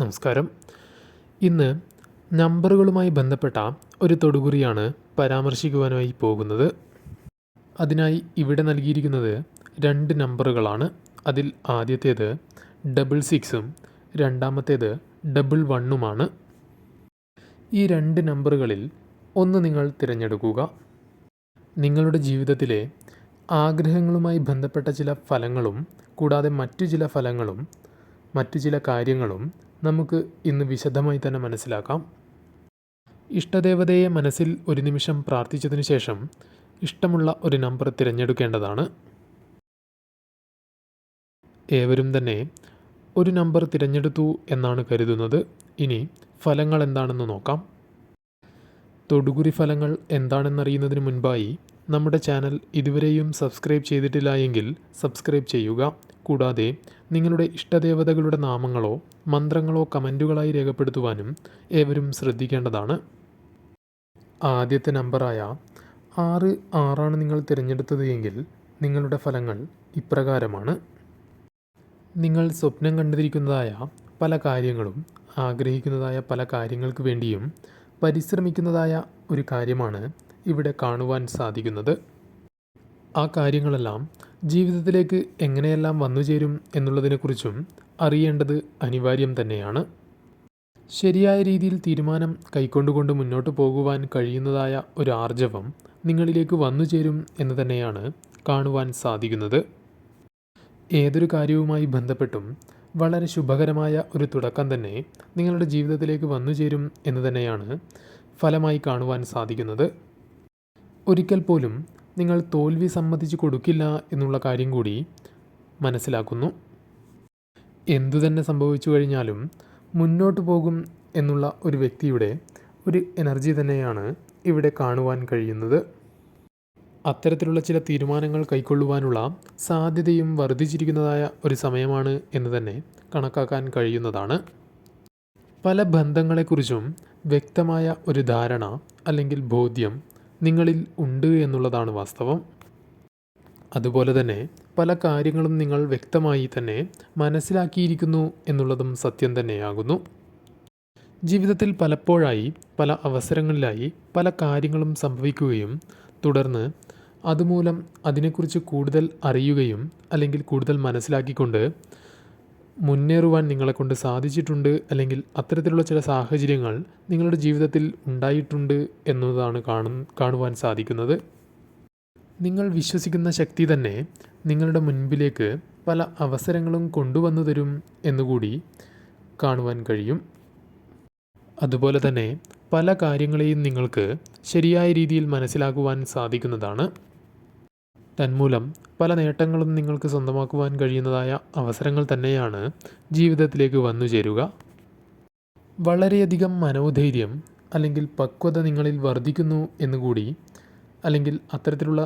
നമസ്കാരം. ഇന്ന് നമ്പറുകളുമായി ബന്ധപ്പെട്ട ഒരു തൊടുകുറിയാണ് പരാമർശിക്കുവാനായി പോകുന്നത്. അതിനായി ഇവിടെ നൽകിയിരിക്കുന്നത് രണ്ട് നമ്പറുകളാണ്. അതിൽ ആദ്യത്തേത് ഡബിൾ സിക്സും രണ്ടാമത്തേത് ഡബിൾ വണ്ണുമാണ്. ഈ രണ്ട് നമ്പറുകളിൽ ഒന്ന് നിങ്ങൾ തിരഞ്ഞെടുക്കുക. നിങ്ങളുടെ ജീവിതത്തിലെ ആഗ്രഹങ്ങളുമായി ബന്ധപ്പെട്ട ചില ഫലങ്ങളും കൂടാതെ മറ്റു ചില ഫലങ്ങളും മറ്റു ചില കാര്യങ്ങളും നമുക്ക് ഇന്ന് വിശദമായി തന്നെ മനസ്സിലാക്കാം. ഇഷ്ടദേവതയെ മനസ്സിൽ ഒരു നിമിഷം പ്രാർത്ഥിച്ചതിന് ശേഷം ഇഷ്ടമുള്ള ഒരു നമ്പർ തിരഞ്ഞെടുക്കേണ്ടതാണ്. ഏവരും തന്നെ ഒരു നമ്പർ തിരഞ്ഞെടുത്തു എന്നാണ് കരുതുന്നത്. ഇനി ഫലങ്ങൾ എന്താണെന്ന് നോക്കാം. തൊടുകുറി ഫലങ്ങൾ എന്താണെന്നറിയുന്നതിന് മുൻപായി നമ്മുടെ ചാനൽ ഇതുവരെയും സബ്സ്ക്രൈബ് ചെയ്തിട്ടില്ല എങ്കിൽ സബ്സ്ക്രൈബ് ചെയ്യുക. കൂടാതെ നിങ്ങളുടെ ഇഷ്ടദേവതകളുടെ നാമങ്ങളോ മന്ത്രങ്ങളോ കമന്റുകളായി രേഖപ്പെടുത്തുവാനും ഏവരും ശ്രദ്ധിക്കേണ്ടതാണ്. ആദ്യത്തെ നമ്പറായ ആറ് ആറാണ് നിങ്ങൾ തിരഞ്ഞെടുത്തത് എങ്കിൽ നിങ്ങളുടെ ഫലങ്ങൾ ഇപ്രകാരമാണ്. നിങ്ങൾ സ്വപ്നം കണ്ടിരിക്കുന്നതായ പല കാര്യങ്ങളും ആഗ്രഹിക്കുന്നതായ പല കാര്യങ്ങൾക്ക് വേണ്ടിയും പരിശ്രമിക്കുന്നതായ ഒരു കാര്യമാണ് ഇവിടെ കാണുവാൻ സാധിക്കുന്നത്. ആ കാര്യങ്ങളെല്ലാം ജീവിതത്തിലേക്ക് എങ്ങനെയെല്ലാം വന്നു ചേരും എന്നുള്ളതിനെക്കുറിച്ചും അറിയേണ്ടത് അനിവാര്യം തന്നെയാണ്. ശരിയായ രീതിയിൽ തീരുമാനം കൈക്കൊണ്ടുകൊണ്ട് മുന്നോട്ട് പോകുവാൻ കഴിയുന്നതായ ഒരു ആർജവം നിങ്ങളിലേക്ക് വന്നു ചേരും എന്ന് തന്നെയാണ് കാണുവാൻ സാധിക്കുന്നത്. ഏതൊരു കാര്യവുമായി ബന്ധപ്പെട്ടും വളരെ ശുഭകരമായ ഒരു തുടക്കം തന്നെ നിങ്ങളുടെ ജീവിതത്തിലേക്ക് വന്നു ചേരും എന്ന് തന്നെയാണ് ഫലമായി കാണുവാൻ സാധിക്കുന്നത്. ഒരിക്കൽ പോലും നിങ്ങൾ തോൽവി സമ്മതിച്ചു കൊടുക്കില്ല എന്നുള്ള കാര്യം കൂടി മനസ്സിലാക്കുന്നു. എന്തു തന്നെ സംഭവിച്ചു കഴിഞ്ഞാലും മുന്നോട്ട് പോകും എന്നുള്ള ഒരു വ്യക്തിയുടെ ഒരു എനർജി തന്നെയാണ് ഇവിടെ കാണുവാൻ കഴിയുന്നത്. അത്തരത്തിലുള്ള ചില തീരുമാനങ്ങൾ കൈക്കൊള്ളുവാനുള്ള സാധ്യതയും വർദ്ധിച്ചിരിക്കുന്നതായ ഒരു സമയമാണ് എന്ന് തന്നെ കണക്കാക്കാൻ കഴിയുന്നതാണ്. പല ബന്ധങ്ങളെക്കുറിച്ചും വ്യക്തമായ ഒരു ധാരണ അല്ലെങ്കിൽ ബോധ്യം നിങ്ങളിൽ ഉണ്ട് എന്നുള്ളതാണ് വാസ്തവം. അതുപോലെ തന്നെ പല കാര്യങ്ങളും നിങ്ങൾ വ്യക്തമായി തന്നെ മനസ്സിലാക്കിയിരിക്കുന്നു എന്നുള്ളതും സത്യം തന്നെയാകുന്നു. ജീവിതത്തിൽ പലപ്പോഴായി പല അവസരങ്ങളിലായി പല കാര്യങ്ങളും സംഭവിക്കുകയും തുടർന്ന് അതുമൂലം അതിനെക്കുറിച്ച് കൂടുതൽ അറിയുകയും അല്ലെങ്കിൽ കൂടുതൽ മനസ്സിലാക്കിക്കൊണ്ട് മുന്നേറുവാൻ നിങ്ങളെക്കൊണ്ട് സാധിച്ചിട്ടുണ്ട് അല്ലെങ്കിൽ അത്തരത്തിലുള്ള ചില സാഹചര്യങ്ങൾ നിങ്ങളുടെ ജീവിതത്തിൽ ഉണ്ടായിട്ടുണ്ട് എന്നതാണ് കാണു കാണുവാൻ സാധിക്കുന്നത്. നിങ്ങൾ വിശ്വസിക്കുന്ന ശക്തി തന്നെ നിങ്ങളുടെ മുൻപിലേക്ക് പല അവസരങ്ങളും കൊണ്ടുവന്നു തരും എന്നുകൂടി കാണുവാൻ കഴിയും. അതുപോലെ തന്നെ പല കാര്യങ്ങളെയും നിങ്ങൾക്ക് ശരിയായ രീതിയിൽ മനസ്സിലാക്കുവാൻ സാധിക്കുന്നതാണ്. തന്മൂലം പല നേട്ടങ്ങളും നിങ്ങൾക്ക് സ്വന്തമാക്കുവാൻ കഴിയുന്നതായ അവസരങ്ങൾ തന്നെയാണ് ജീവിതത്തിലേക്ക് വന്നു ചേരുക. വളരെയധികം മനോധൈര്യം അല്ലെങ്കിൽ പക്വത നിങ്ങളിൽ വർദ്ധിക്കുന്നു എന്നുകൂടി അല്ലെങ്കിൽ അത്തരത്തിലുള്ള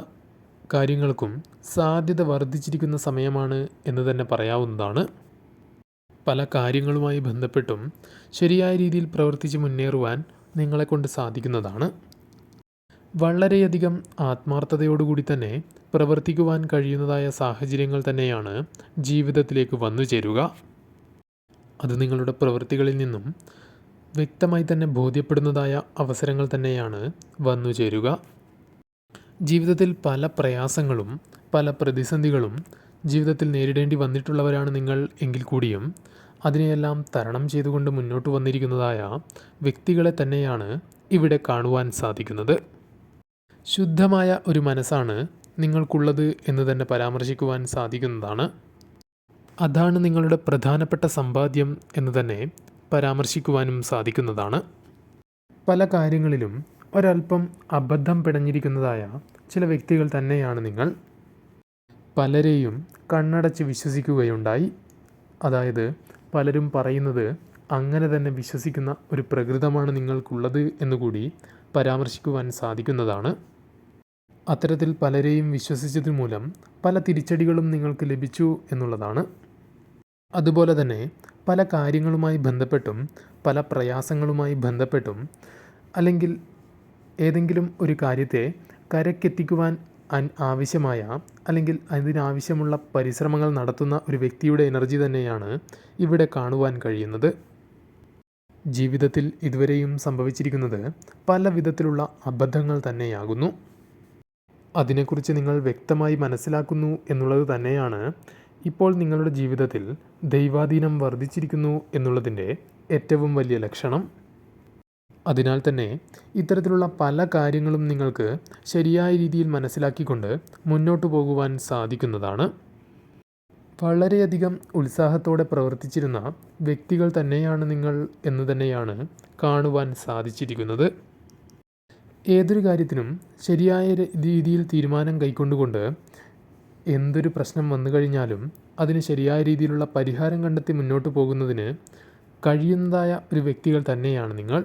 കാര്യങ്ങൾക്കും സാധ്യത വർദ്ധിച്ചിരിക്കുന്ന സമയമാണ് എന്ന് തന്നെ പറയാവുന്നതാണ്. പല കാര്യങ്ങളുമായി ബന്ധപ്പെട്ടും ശരിയായ രീതിയിൽ പ്രവർത്തിച്ച് മുന്നേറുവാൻ നിങ്ങളെക്കൊണ്ട് സാധിക്കുന്നതാണ്. വളരെയധികം ആത്മാർത്ഥതയോടുകൂടി തന്നെ പ്രവർത്തിക്കുവാൻ കഴിയുന്നതായ സാഹചര്യങ്ങൾ തന്നെയാണ് ജീവിതത്തിലേക്ക് വന്നു ചേരുക. അത് നിങ്ങളുടെ പ്രവൃത്തികളിൽ നിന്നും വ്യക്തമായി തന്നെ ബോധ്യപ്പെടുന്നതായ അവസരങ്ങൾ തന്നെയാണ് വന്നു ചേരുക. ജീവിതത്തിൽ പല പ്രയാസങ്ങളും പല പ്രതിസന്ധികളും ജീവിതത്തിൽ നേരിടേണ്ടി വന്നിട്ടുള്ളവരാണ് നിങ്ങൾ എങ്കിൽ കൂടിയും അതിനെയെല്ലാം തരണം ചെയ്തുകൊണ്ട് മുന്നോട്ട് വന്നിരിക്കുന്നതായ വ്യക്തികളെ തന്നെയാണ് ഇവിടെ കാണുവാൻ സാധിക്കുന്നത്. ശുദ്ധമായ ഒരു മനസ്സാണ് നിങ്ങൾക്കുള്ളത് എന്ന് തന്നെ പരാമർശിക്കുവാൻ സാധിക്കുന്നതാണ്. അതാണ് നിങ്ങളുടെ പ്രധാനപ്പെട്ട സമ്പാദ്യം എന്ന് തന്നെ പരാമർശിക്കുവാനും സാധിക്കുന്നതാണ്. പല കാര്യങ്ങളിലും ഒരല്പം അബദ്ധം പിടഞ്ഞിരിക്കുന്നതായ ചില വ്യക്തികൾ തന്നെയാണ് നിങ്ങൾ. പലരെയും കണ്ണടച്ച് വിശ്വസിക്കുകയുണ്ടായി. അതായത് പലരും പറയുന്നത് അങ്ങനെ തന്നെ വിശ്വസിക്കുന്ന ഒരു പ്രകൃതമാണ് നിങ്ങൾക്കുള്ളത് എന്നുകൂടി പരാമർശിക്കുവാൻ സാധിക്കുന്നതാണ്. അത്തരത്തിൽ പലരെയും വിശ്വസിച്ചത് മൂലം പല തിരിച്ചടികളും നിങ്ങൾക്ക് ലഭിച്ചു എന്നുള്ളതാണ്. അതുപോലെ തന്നെ പല കാര്യങ്ങളുമായി ബന്ധപ്പെട്ടും പല പ്രയാസങ്ങളുമായി ബന്ധപ്പെട്ടും അല്ലെങ്കിൽ ഏതെങ്കിലും ഒരു കാര്യത്തെ കരക്കെത്തിക്കുവാൻ ആവശ്യമായ അല്ലെങ്കിൽ അതിനാവശ്യമുള്ള പരിശ്രമങ്ങൾ നടത്തുന്ന ഒരു വ്യക്തിയുടെ എനർജി തന്നെയാണ് ഇവിടെ കാണുവാൻ കഴിയുന്നത്. ജീവിതത്തിൽ ഇതുവരെയും സംഭവിച്ചിരിക്കുന്നത് പല വിധത്തിലുള്ള അബദ്ധങ്ങൾ തന്നെയാകുന്നു. അതിനെക്കുറിച്ച് നിങ്ങൾ വ്യക്തമായി മനസ്സിലാക്കുന്നു എന്നുള്ളത് തന്നെയാണ് ഇപ്പോൾ നിങ്ങളുടെ ജീവിതത്തിൽ ദൈവാധീനം വർദ്ധിച്ചിരിക്കുന്നു എന്നുള്ളതിന്റെ ഏറ്റവും വലിയ ലക്ഷണം. അതിനാൽ തന്നെ ഇത്തരത്തിലുള്ള പല കാര്യങ്ങളും നിങ്ങൾക്ക് ശരിയായ രീതിയിൽ മനസ്സിലാക്കിക്കൊണ്ട് മുന്നോട്ട് പോകുവാൻ സാധിക്കുന്നതാണ്. വളരെയധികം ഉത്സാഹത്തോടെ പ്രവർത്തിച്ചിരുന്ന വ്യക്തികൾ തന്നെയാണ് നിങ്ങൾ എന്ന് തന്നെയാണ് കാണുവാൻ സാധിച്ചിരിക്കുന്നത്. ഏതൊരു കാര്യത്തിനും ശരിയായ രീതിയിൽ തീരുമാനം കൈക്കൊണ്ടുകൊണ്ട് എന്തൊരു പ്രശ്നം വന്നു കഴിഞ്ഞാലും അതിന് ശരിയായ രീതിയിലുള്ള പരിഹാരം കണ്ടെത്തി മുന്നോട്ട് പോകുന്നതിന് കഴിയുന്നതായ ഒരു വ്യക്തികൾ തന്നെയാണ് നിങ്ങൾ.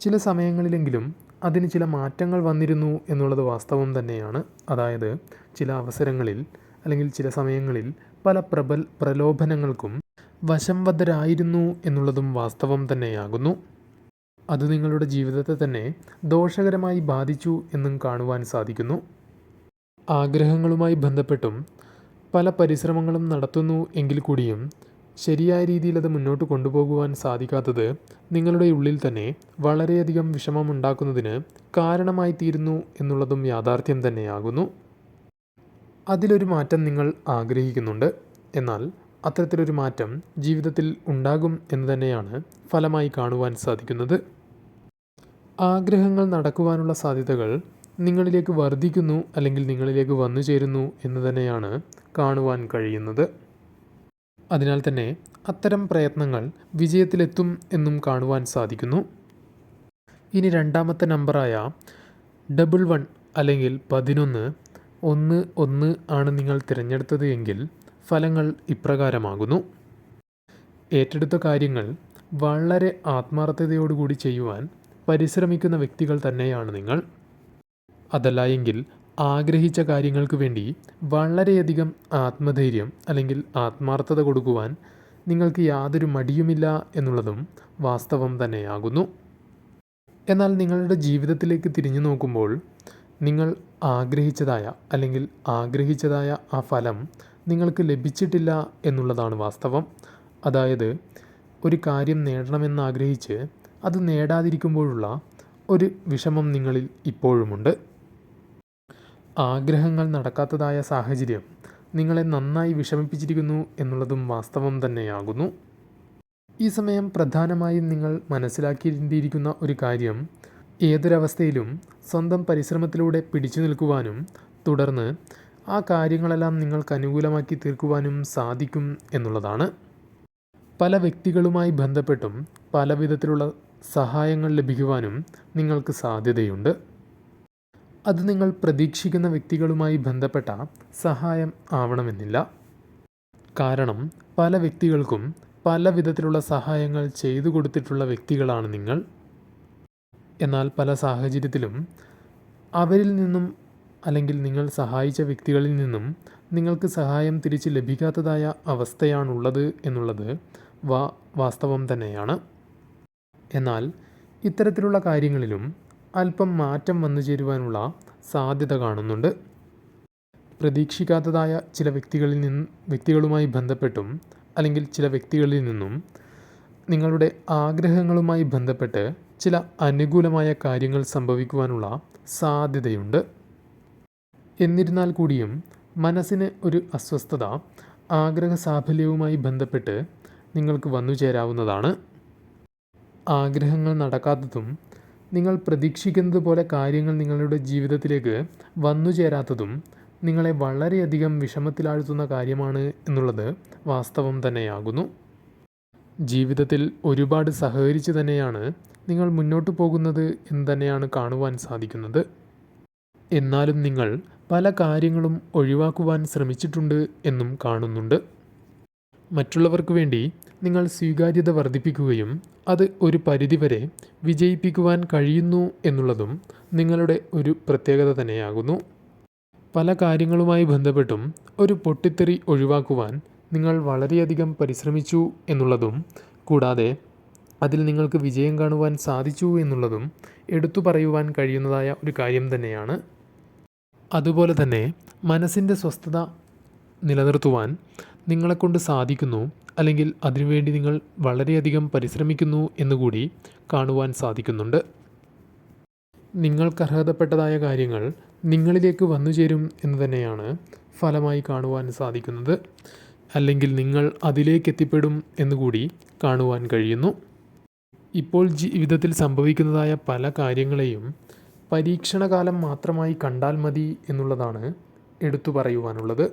ചില സമയങ്ങളിലെങ്കിലും അതിന് ചില മാറ്റങ്ങൾ വന്നിരുന്നു എന്നുള്ളത് വാസ്തവം തന്നെയാണ്. അതായത് ചില അവസരങ്ങളിൽ അല്ലെങ്കിൽ ചില സമയങ്ങളിൽ പല പ്രബൽ പ്രലോഭനങ്ങൾക്കും വശംവദ്ധരായിരുന്നു എന്നുള്ളതും വാസ്തവം തന്നെയാകുന്നു. അത് നിങ്ങളുടെ ജീവിതത്തെ തന്നെ ദോഷകരമായി ബാധിച്ചു എന്നും കാണുവാൻ സാധിക്കുന്നു. ആഗ്രഹങ്ങളുമായി ബന്ധപ്പെട്ടും പല പരിശ്രമങ്ങളും നടത്തുന്നു എങ്കിൽ കൂടിയും ശരിയായ രീതിയിൽ അത് മുന്നോട്ട് കൊണ്ടുപോകുവാൻ സാധിക്കാത്തത് നിങ്ങളുടെ ഉള്ളിൽ തന്നെ വളരെയധികം വിഷമമുണ്ടാക്കുന്നതിന് കാരണമായി തീരുന്നു എന്നുള്ളതും യാഥാർത്ഥ്യം തന്നെയാകുന്നു. അതിലൊരു മാറ്റം നിങ്ങൾ ആഗ്രഹിക്കുന്നുണ്ട്. എന്നാൽ അത്തരത്തിലൊരു മാറ്റം ജീവിതത്തിൽ ഉണ്ടാകും എന്ന് തന്നെയാണ് ഫലമായി കാണുവാൻ സാധിക്കുന്നത്. ആഗ്രഹങ്ങൾ നടക്കുവാനുള്ള സാധ്യതകൾ നിങ്ങളിലേക്ക് വർദ്ധിക്കുന്നു അല്ലെങ്കിൽ നിങ്ങളിലേക്ക് വന്നു ചേരുന്നു എന്ന് തന്നെയാണ് കാണുവാൻ കഴിയുന്നത്. അതിനാൽ തന്നെ അത്തരം പ്രയത്നങ്ങൾ വിജയത്തിലെത്തും എന്നും കാണുവാൻ സാധിക്കുന്നു. ഇനി രണ്ടാമത്തെ നമ്പറായ ഡബിൾ വൺ അല്ലെങ്കിൽ പതിനൊന്ന് ഒന്ന് ഒന്ന് ആണ് നിങ്ങൾ തിരഞ്ഞെടുത്തത് എങ്കിൽ ഫലങ്ങൾ ഇപ്രകാരമാകുന്നു. ഏറ്റെടുത്ത കാര്യങ്ങൾ വളരെ ആത്മാർത്ഥതയോടുകൂടി ചെയ്യുവാൻ പരിശ്രമിക്കുന്ന വ്യക്തികൾ തന്നെയാണ് നിങ്ങൾ. അതല്ല എങ്കിൽ ആഗ്രഹിച്ച കാര്യങ്ങൾക്ക് വേണ്ടി വളരെയധികം ആത്മധൈര്യം അല്ലെങ്കിൽ ആത്മാർത്ഥത കൊടുക്കുവാൻ നിങ്ങൾക്ക് യാതൊരു മടിയുമില്ല എന്നുള്ളതും വാസ്തവം തന്നെയാകുന്നു. എന്നാൽ നിങ്ങളുടെ ജീവിതത്തിലേക്ക് തിരിഞ്ഞു നോക്കുമ്പോൾ നിങ്ങൾ ആഗ്രഹിച്ചതായ അല്ലെങ്കിൽ ആഗ്രഹിച്ചതായ ആ ഫലം നിങ്ങൾക്ക് ലഭിച്ചിട്ടില്ല എന്നുള്ളതാണ് വാസ്തവം. അതായത് ഒരു കാര്യം നേടണമെന്ന് ആഗ്രഹിച്ച് അത് നേടാതിരിക്കുമ്പോഴുള്ള ഒരു വിഷമം നിങ്ങളിൽ ഇപ്പോഴുമുണ്ട്. ആഗ്രഹങ്ങൾ നടക്കാത്തതായ സാഹചര്യം നിങ്ങളെ നന്നായി വിഷമിപ്പിച്ചിരിക്കുന്നു എന്നുള്ളതും വാസ്തവം തന്നെയാകുന്നു. ഈ സമയം പ്രധാനമായും നിങ്ങൾ മനസ്സിലാക്കിയിരിക്കുന്ന ഒരു കാര്യം ഏതൊരവസ്ഥയിലും സ്വന്തം പരിശ്രമത്തിലൂടെ പിടിച്ചു നിൽക്കുവാനും തുടർന്ന് ആ കാര്യങ്ങളെല്ലാം നിങ്ങൾക്ക് അനുകൂലമാക്കി തീർക്കുവാനും സാധിക്കും എന്നുള്ളതാണ്. പല വ്യക്തികളുമായി ബന്ധപ്പെട്ടും പല വിധത്തിലുള്ള സഹായങ്ങൾ ലഭിക്കുവാനും നിങ്ങൾക്ക് സാധ്യതയുണ്ട്. അത് നിങ്ങൾ പ്രതീക്ഷിക്കുന്ന വ്യക്തികളുമായി ബന്ധപ്പെട്ട സഹായം ആവണമെന്നില്ല. കാരണം പല വ്യക്തികൾക്കും പല വിധത്തിലുള്ള സഹായങ്ങൾ ചെയ്തു കൊടുത്തിട്ടുള്ള വ്യക്തികളാണ് നിങ്ങൾ. എന്നാൽ പല സാഹചര്യത്തിലും അവരിൽ നിന്നും അല്ലെങ്കിൽ നിങ്ങൾ സഹായിച്ച വ്യക്തികളിൽ നിന്നും നിങ്ങൾക്ക് സഹായം തിരിച്ച് ലഭിക്കാത്തതായ അവസ്ഥയാണുള്ളത് എന്നുള്ളത് വാ വാസ്തവം തന്നെയാണ്. എന്നാൽ ഇത്തരത്തിലുള്ള കാര്യങ്ങളിലും അല്പം മാറ്റം വന്നു ചേരുവാനുള്ള സാധ്യത കാണുന്നുണ്ട്. പ്രതീക്ഷിക്കാത്തതായ ചില വ്യക്തികളിൽ നിന്ന് വ്യക്തികളുമായി ബന്ധപ്പെട്ടും അല്ലെങ്കിൽ ചില വ്യക്തികളിൽ നിന്നും നിങ്ങളുടെ ആഗ്രഹങ്ങളുമായി ബന്ധപ്പെട്ട് ചില അനുകൂലമായ കാര്യങ്ങൾ സംഭവിക്കുവാനുള്ള സാധ്യതയുണ്ട്. എന്നിരുന്നാൽ കൂടിയും മനസ്സിന് ഒരു അസ്വസ്ഥത ആഗ്രഹ സാഫല്യവുമായി ബന്ധപ്പെട്ട് നിങ്ങൾക്ക് വന്നു ചേരാവുന്നതാണ്. ആഗ്രഹങ്ങൾ നടക്കാത്തതും നിങ്ങൾ പ്രതീക്ഷിക്കുന്നത് പോലെ കാര്യങ്ങൾ നിങ്ങളുടെ ജീവിതത്തിലേക്ക് വന്നു ചേരാത്തതും നിങ്ങളെ വളരെയധികം വിഷമത്തിലാഴ്ത്തുന്ന കാര്യമാണ് എന്നുള്ളത് വാസ്തവം തന്നെയാകുന്നു. ജീവിതത്തിൽ ഒരുപാട് സഹകരിച്ച് തന്നെയാണ് നിങ്ങൾ മുന്നോട്ട് പോകുന്നത് എന്ന് തന്നെയാണ് കാണുവാൻ സാധിക്കുന്നത്. എന്നാലും നിങ്ങൾ പല കാര്യങ്ങളും ഒഴിവാക്കുവാൻ ശ്രമിച്ചിട്ടുണ്ട് എന്നും കാണുന്നുണ്ട്. മറ്റുള്ളവർക്ക് വേണ്ടി നിങ്ങൾ സ്വീകാര്യത വർദ്ധിപ്പിക്കുകയും അത് ഒരു പരിധിവരെ വിജയിപ്പിക്കുവാൻ കഴിയുന്നു എന്നുള്ളതും നിങ്ങളുടെ ഒരു പ്രത്യേകത തന്നെയാകുന്നു. പല കാര്യങ്ങളുമായി ബന്ധപ്പെട്ടും ഒരു പൊട്ടിത്തെറി ഒഴിവാക്കുവാൻ നിങ്ങൾ വളരെയധികം പരിശ്രമിച്ചു എന്നുള്ളതും കൂടാതെ അതിൽ നിങ്ങൾക്ക് വിജയം കാണുവാൻ സാധിച്ചു എന്നുള്ളതും എടുത്തു പറയുവാൻ കഴിയുന്നതായ ഒരു കാര്യം തന്നെയാണ്. അതുപോലെ തന്നെ മനസ്സിന്റെ സ്വസ്ഥത നിലനിർത്തുവാൻ നിങ്ങളെക്കൊണ്ട് സാധിക്കുന്നു അല്ലെങ്കിൽ അതിനുവേണ്ടി നിങ്ങൾ വളരെയധികം പരിശ്രമിക്കുന്നു എന്നുകൂടി കാണുവാൻ സാധിക്കുന്നുണ്ട്. നിങ്ങൾക്ക് അർഹതപ്പെട്ടതായ കാര്യങ്ങൾ നിങ്ങളിലേക്ക് വന്നു ചേരും എന്ന് തന്നെയാണ് ഫലമായി കാണുവാൻ സാധിക്കുന്നത്. അല്ലെങ്കിൽ നിങ്ങൾ അതിലേക്ക് എത്തിപ്പെടും എന്നുകൂടി കാണുവാൻ കഴിയുന്നു. ഇപ്പോൾ ജീവിതത്തിൽ സംഭവിക്കുന്നതായ പല കാര്യങ്ങളെയും പരീക്ഷണകാലം മാത്രമായി കണ്ടാൽ മതി എന്നുള്ളതാണ് എടുത്തു പറയുവാനുള്ളത്.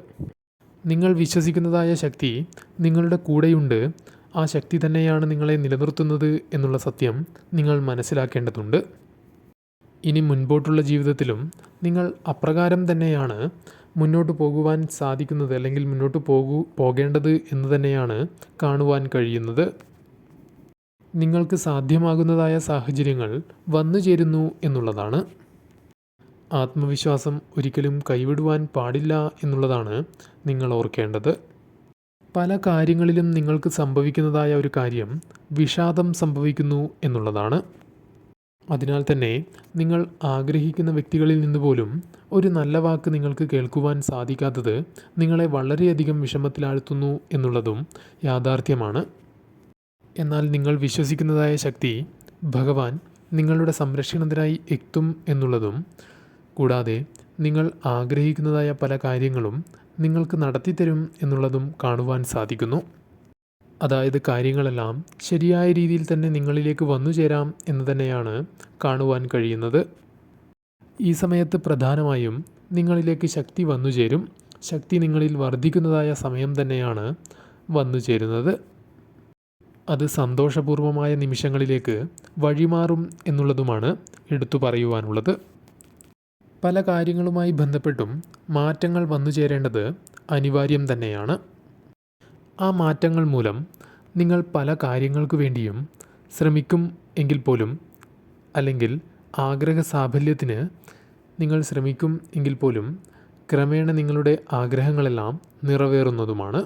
നിങ്ങൾ വിശ്വസിക്കുന്നതായ ശക്തി നിങ്ങളുടെ കൂടെയുണ്ട്. ആ ശക്തി തന്നെയാണ് നിങ്ങളെ നിലനിർത്തുന്നത് എന്നുള്ള സത്യം നിങ്ങൾ മനസ്സിലാക്കേണ്ടതുണ്ട്. ഇനി മുൻപോട്ടുള്ള ജീവിതത്തിലും നിങ്ങൾ അപ്രകാരം തന്നെയാണ് മുന്നോട്ട് പോകുവാൻ സാധിക്കുന്നത് അല്ലെങ്കിൽ മുന്നോട്ട് പോകൂ പോകേണ്ടത് എന്ന് തന്നെയാണ് കാണുവാൻ കഴിയുന്നത്. നിങ്ങൾക്ക് സാധ്യമാകുന്നതായ സാഹചര്യങ്ങൾ വന്നു ചേരുന്നു എന്നുള്ളതാണ്. ആത്മവിശ്വാസം ഒരിക്കലും കൈവിടുവാൻ പാടില്ല എന്നുള്ളതാണ് നിങ്ങൾ ഓർക്കേണ്ടത്. പല കാര്യങ്ങളിലും നിങ്ങൾക്ക് സംഭവിക്കുന്നതായ ഒരു കാര്യം വിഷാദം സംഭവിക്കുന്നു എന്നുള്ളതാണ്. അതിനാൽ തന്നെ നിങ്ങൾ ആഗ്രഹിക്കുന്ന വ്യക്തികളിൽ നിന്ന് പോലും ഒരു നല്ല വാക്ക് നിങ്ങൾക്ക് കേൾക്കുവാൻ സാധിക്കാത്തത് നിങ്ങളെ വളരെയധികം വിഷമത്തിലാഴ്ത്തുന്നു എന്നുള്ളതും യാഥാർത്ഥ്യമാണ്. എന്നാൽ നിങ്ങൾ വിശ്വസിക്കുന്നതായ ശക്തി ഭഗവാൻ നിങ്ങളുടെ സംരക്ഷണത്തിനായി എത്തും എന്നുള്ളതും കൂടാതെ നിങ്ങൾ ആഗ്രഹിക്കുന്നതായ പല കാര്യങ്ങളും നിങ്ങൾക്ക് നടത്തിത്തരും എന്നുള്ളതും കാണുവാൻ സാധിക്കുന്നു. അതായത് കാര്യങ്ങളെല്ലാം ശരിയായ രീതിയിൽ തന്നെ നിങ്ങളിലേക്ക് വന്നു ചേരാം എന്ന് തന്നെയാണ് കാണുവാൻ കഴിയുന്നത്. ഈ സമയത്ത് പ്രധാനമായും നിങ്ങളിലേക്ക് ശക്തി വന്നു ചേരും. ശക്തി നിങ്ങളിൽ വർദ്ധിക്കുന്നതായ സമയം തന്നെയാണ് വന്നു ചേരുന്നത്. അത് സന്തോഷപൂർവമായ നിമിഷങ്ങളിലേക്ക് വഴിമാറും എന്നുള്ളതുമാണ് എടുത്തു പറയുവാനുള്ളത്. പല കാര്യങ്ങളുമായി ബന്ധപ്പെട്ടും മാറ്റങ്ങൾ വന്നു ചേരേണ്ടത് അനിവാര്യം തന്നെയാണ്. ആ മാറ്റങ്ങൾ മൂലം നിങ്ങൾ പല കാര്യങ്ങൾക്ക് വേണ്ടിയും ശ്രമിക്കും എങ്കിൽ പോലും അല്ലെങ്കിൽ ആഗ്രഹ സാഫല്യത്തിന് നിങ്ങൾ ശ്രമിക്കും എങ്കിൽ പോലും ക്രമേണ നിങ്ങളുടെ ആഗ്രഹങ്ങളെല്ലാം നിറവേറുന്നതുമാണ്.